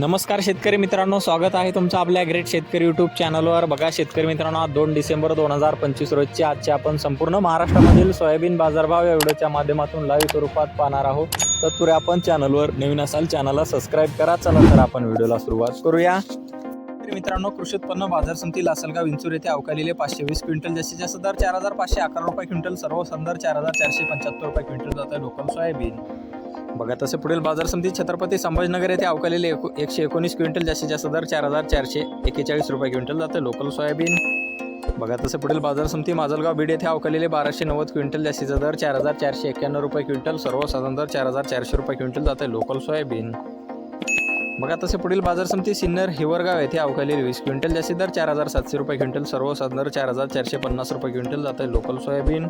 नमस्कार शेतकरी मित्रांनो स्वागत आहे तुमचं आपल्या ग्रेट शेतकरी यूट्यूब चॅनलवर बघा शेतकरी मित्रांनो आज दोन डिसेंबर दोन हजार पंचवीस रोजची आजचे आपण संपूर्ण महाराष्ट्रामधील सोयाबीन बाजारभाव या व्हिडिओच्या माध्यमातून लाईव्ह स्वरूपात पाहणार आहोत. तत्पूर्वी आपण चॅनलवर नवीन असाल चॅनलला सबस्क्राईब करा. चला तर आपण व्हिडिओला सुरुवात करूया. शेतकरी मित्रांनो कृषी उत्पन्न बाजार समिती लासलगाव विंचूर येथे अवकालेले पाचशे वीस क्विंटल जास्तीत जास्त दर चार हजार पाचशे अकरा रुपये क्विंटल सर्व संदर चार हजार चारशे पंच्याहत्तर रुपये क्विंटल जात आहे लोकल सोयाबीन. बघा तसे पुढील बाजार समिती छत्रपती संभाजीनगर येथे अवकालेले एको एकशे एकोणीस क्विंटल जास्तीत जास्त दर चार हजार चारशे एक्केचाळीस रुपये क्विंटल जाते लोकल सोयाबीन. बघा तसे पुढील बाजार समिती माजलगाव बीड येथे अवकालेले बाराशे नव्वद क्विंटल जास्तीचा दर चार हजार चारशे एक्क्याण्णव रुपये क्विंटल सर्वसाधारण दर चार हजार चारशे रुपये क्विंटल जाते लोकल सोयाबीन. बघा तसे पुढील बाजार समिती सिन्नर हिवरगाव येथे अवकालेले वीस क्विंटल जास्तीत दर चार हजार सातशे रुपये क्विंटल सर्वसाधारण दर चार हजार चारशे पन्नास रुपये क्विंटल जाते लोकल सोयाबीन.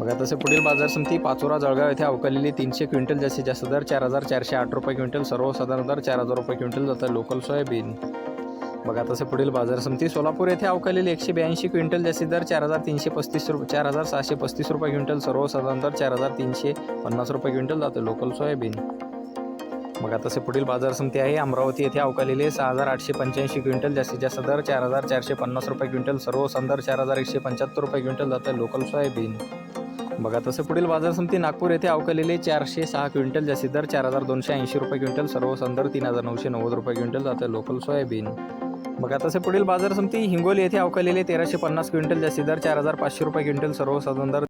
बघा तसे पुढील बाजार समिती पाचोरा जळगाव येथे अवकालेली तीनशे क्विंटल जास्तीत जास्त दर चार हजार चारशे आठ रुपये क्विंटल सर्वसाधारण दर चार हजार रुपये क्विंटल जातं लोकल सोयाबीन. बघा तसे पुढील बाजार समिती सोलापूर येथे अवकालेली एकशे ब्याऐंशी क्विंटल जास्तीत दर चार हजार तीनशे पस्तीस रुपये चार हजार सहाशे पस्तीस रुपये क्विंटल सर्वसाधारण दर चार हजार तीनशे पन्नास रुपये क्विंटल जातं लोकल सोयाबीन. बघा तसे पुढील बाजार समिती आहे अमरावती येथे अवकालेले सहा हजार आठशे पंच्याऐंशी क्विंटल जास्तीत जास्त दर चार हजार चारशे पन्नास रुपये क्विंटल सर्व संदर चार हजार एकशे पंच्याहत्तर रुपये क्विंटल जातं लोकल सोयाबीन. बघा तसं पुढील बाजार समिती नागपूर येथे अवकलेले चारशे सहा क्विंटल जास्ती दर चार हजार दोनशे ऐंशी रुपये क्विंटल सर्व संदर तीन हजार नऊशे नव्वद रुपये क्विंटल जातं लोकल सोयाबीन. बघा तसे पुढील बाजार समिती हिंगोली येथे अवकलेले तेराशे पन्नास क्विंटल जास्ती दर चार हजार पाचशे रुपये क्विंटल सर्वसाधारण दर